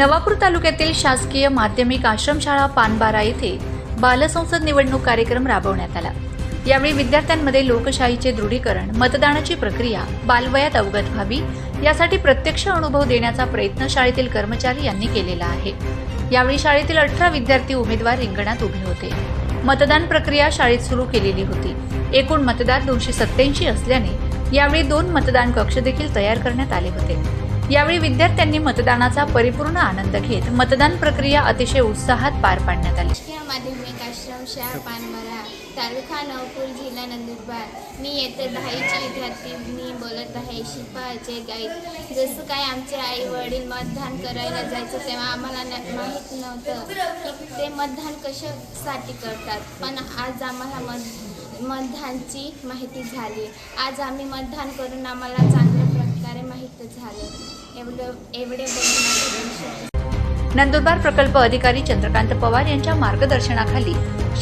नवापूर तालुक्यातील शासकीय माध्यमिक आश्रमशाळा पानबारा येथे बालसंसद निवडणूक कार्यक्रम राबवण्यात आला. यावेळी विद्यार्थ्यांमध्ये लोकशाहीचे दृढीकरण मतदानाची प्रक्रिया बालवयात अवगत व्हावी यासाठी प्रत्यक्ष अनुभव देण्याचा प्रयत्न शाळेतील कर्मचारी यांनी केलेला आहे. यावेळी शाळेतील अठरा विद्यार्थी उमेदवार रिंगणात उभे होते. मतदान प्रक्रिया शाळेत सुरू केलेली होती. एकूण मतदार दोनशे सत्याऐंशी असल्याने यावेळी दोन मतदान कक्ष देखील तयार करण्यात आले होते. यावेळी विद्यार्थ्यांनी मतदानाचा परिपूर्ण आनंद घेत मतदान प्रक्रिया अतिशय उत्साहात पार पाडण्यात आली. माध्यमिक आश्रम शाळा पानमरा तालुका नवपूर जिल्हा नंदुरबार. मी येथे दहावीची विद्यार्थी मी बोलत आहे शिपाचे गाईड जसं काय आमचे आई वडील मतदान करायला जायचं तेव्हा आम्हाला न माहीत नव्हतं की ते मतदान कशासाठी करतात. पण आज आम्हाला मत मतदानची माहिती झाली. आज आम्ही मतदान करून आम्हाला चांगलं प्रकारे माहीत झाले. एवढं एवढे नंदुरबार प्रकल्प अधिकारी चंद्रकांत पवार यांच्या मार्गदर्शनाखाली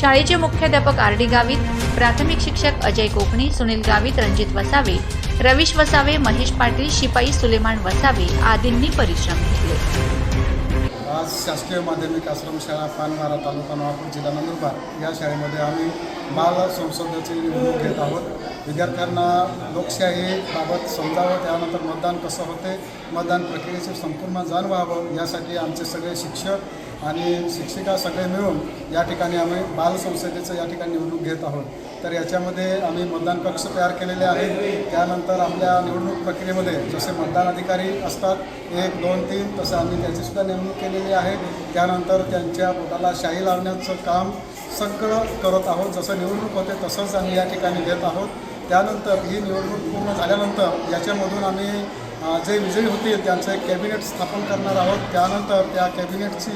शाळेचे मुख्याध्यापक आर डी गावित प्राथमिक शिक्षक अजय कोकणी सुनील गावित रणजित वसावे रवीश वसावे महेश पाटील शिपाई सुलेमान वसावे आदींनी परिश्रम घेतले. आज शासकीय माध्यमिक आश्रमशाळा पानमारा तालुका नवापूर जिल्हा नंदुरबार या शाळेमध्ये आम्ही बाल संसदेची निवडणूक घेत आहोत. विद्यार्थ्यांना लोकशाहीबाबत समजावं त्यानंतर मतदान कसं होते मतदान प्रक्रियेचे संपूर्ण जाण व्हावं यासाठी आमचे सगळे शिक्षक आणि शिक्षिका सगळे मिळून या ठिकाणी आम्ही बालसंस्थेचं या ठिकाणी निवडणूक घेत आहोत. तर याच्यामध्ये आम्ही मतदान कक्ष तयार केलेले आहेत. त्यानंतर आपल्या निवडणूक प्रक्रियेमध्ये जसे मतदान अधिकारी असतात एक दोन तीन तसं आम्ही त्याचीसुद्धा नेमणूक केलेली आहे. त्यानंतर त्यांच्या पोटाला शाही लावण्याचं काम सगळं करत आहोत. जसं निवडणूक होते तसंच आम्ही या ठिकाणी घेत आहोत. त्यानंतर ही निवडणूक पूर्ण झाल्यानंतर याच्यामधून आम्ही जे विजयी होतील त्यांचं एक कॅबिनेट स्थापन करणार आहोत. त्यानंतर त्या कॅबिनेटची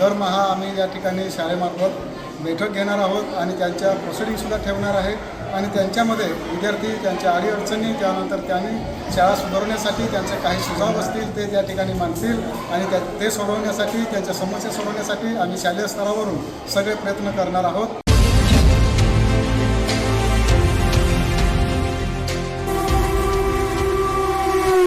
दरमहा आम्ही या ठिकाणी शाळेमार्फत बैठक घेणार आहोत आणि त्यांच्या प्रोसिडिंगसुद्धा ठेवणार आहे. आणि त्यांच्यामध्ये विद्यार्थी त्यांच्या अडीअडचणी त्यानंतर त्यांनी शाळा सुधारण्यासाठी त्यांचे काही सुझाव असतील ते त्या ठिकाणी मांडतील आणि त्या ते सोडवण्यासाठी त्यांच्या समस्या सोडवण्यासाठी आम्ही शालेय स्तरावरून सगळे प्रयत्न करणार आहोत.